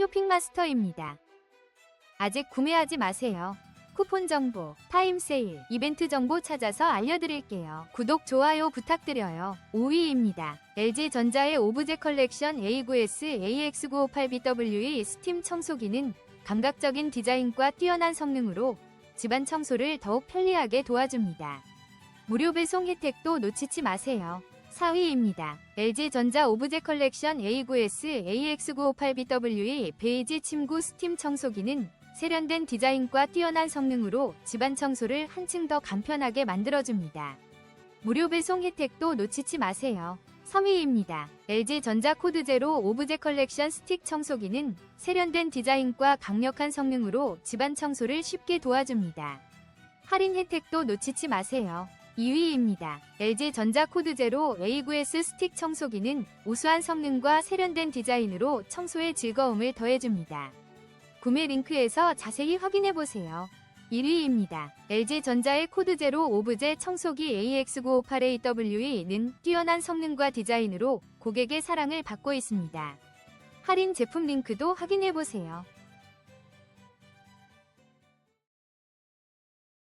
쇼핑마스터입니다. 아직 구매하지 마세요. 쿠폰 정보, 타임 세일, 이벤트 정보 찾아서 알려드릴게요. 구독, 좋아요 부탁드려요. 5위입니다. LG전자의 오브제 컬렉션 A9S AX958BW의 스팀 청소기는 감각적인 디자인과 뛰어난 성능으로 집안 청소를 더욱 편리하게 도와줍니다. 무료 배송 혜택도 놓치지 마세요. 4위입니다. LG전자 오브제 컬렉션 A9S AX958BW의 베이지 침구 스팀 청소기는 세련된 디자인과 뛰어난 성능으로 집안 청소를 한층 더 간편하게 만들어줍니다. 무료 배송 혜택도 놓치지 마세요. 3위입니다. LG전자 코드 제로 오브제 컬렉션 스틱 청소기는 세련된 디자인과 강력한 성능으로 집안 청소를 쉽게 도와줍니다. 할인 혜택도 놓치지 마세요. 2위입니다. LG전자 코드 제로 A9S 스틱 청소기는 우수한 성능과 세련된 디자인으로 청소의 즐거움을 더해줍니다. 구매 링크에서 자세히 확인해보세요. 1위입니다. LG전자의 코드 제로 오브제 청소기 AX958AW는 뛰어난 성능과 디자인으로 고객의 사랑을 받고 있습니다. 할인 제품 링크도 확인해보세요.